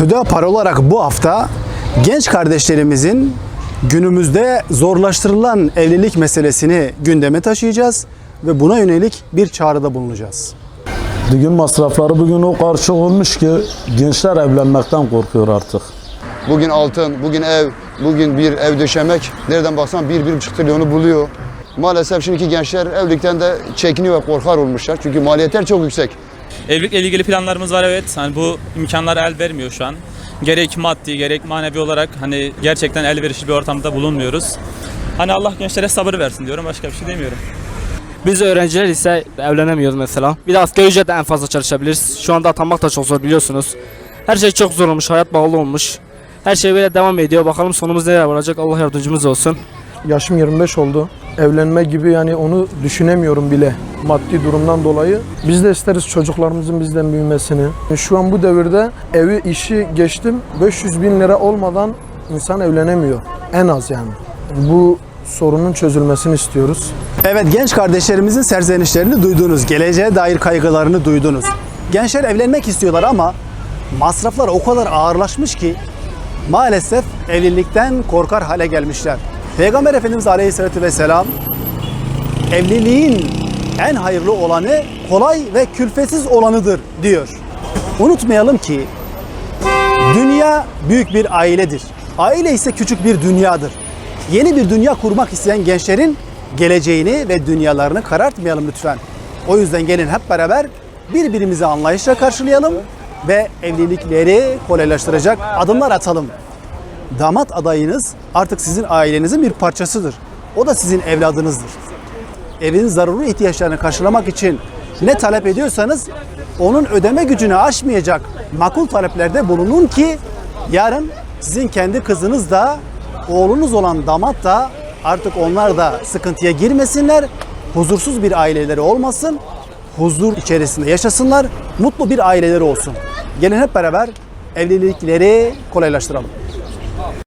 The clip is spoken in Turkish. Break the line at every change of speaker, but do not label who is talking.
Hüdapar olarak bu hafta genç kardeşlerimizin günümüzde zorlaştırılan evlilik meselesini gündeme taşıyacağız ve buna yönelik bir çağrıda bulunacağız.
Düğün masrafları bugün o karşı olmuş ki gençler evlenmekten korkuyor artık.
Bugün altın, bugün ev, bugün bir ev döşemek nereden baksan bir, bir buçuk trilyonu buluyor. Maalesef şimdiki gençler evlilikten de çekiniyor ve korkar olmuşlar. Çünkü maliyetler çok yüksek.
Evlilikle ilgili planlarımız var evet. Hani bu imkanlar el vermiyor şu an. Gerek maddi gerek manevi olarak hani gerçekten elverişli bir ortamda bulunmuyoruz. Hani Allah gençlere sabır versin diyorum. Başka bir şey demiyorum.
Biz öğrenciler ise evlenemiyoruz mesela. Bir de asgari ücretle en fazla çalışabiliriz. Şu anda atanmak da çok zor biliyorsunuz. Her şey çok zor olmuş, hayat bağlı olmuş. Her şey böyle devam ediyor. Bakalım sonumuz nereye varacak. Allah yardımcımız olsun.
Yaşım 25 oldu. Evlenme gibi yani onu düşünemiyorum bile maddi durumdan dolayı. Biz de isteriz çocuklarımızın bizden büyümesini. Şu an bu devirde evi işi geçtim 500 bin lira olmadan insan evlenemiyor. En az yani. Bu sorunun çözülmesini istiyoruz.
Evet genç kardeşlerimizin serzenişlerini duydunuz. Geleceğe dair kaygılarını duydunuz. Gençler evlenmek istiyorlar ama masraflar o kadar ağırlaşmış ki maalesef evlilikten korkar hale gelmişler. Peygamber Efendimiz Aleyhisselatü Vesselam evliliğin en hayırlı olanı kolay ve külfetsiz olanıdır diyor. Unutmayalım ki dünya büyük bir ailedir. Aile ise küçük bir dünyadır. Yeni bir dünya kurmak isteyen gençlerin geleceğini ve dünyalarını karartmayalım lütfen. O yüzden gelin hep beraber birbirimizi anlayışla karşılayalım ve evlilikleri kolaylaştıracak adımlar atalım. Damat adayınız artık sizin ailenizin bir parçasıdır. O da sizin evladınızdır. Evin zaruri ihtiyaçlarını karşılamak için ne talep ediyorsanız onun ödeme gücünü aşmayacak makul taleplerde bulunun ki yarın sizin kendi kızınız da oğlunuz olan damat da artık onlar da sıkıntıya girmesinler. Huzursuz bir aileleri olmasın. Huzur içerisinde yaşasınlar. Mutlu bir aileleri olsun. Gelin hep beraber evlilikleri kolaylaştıralım.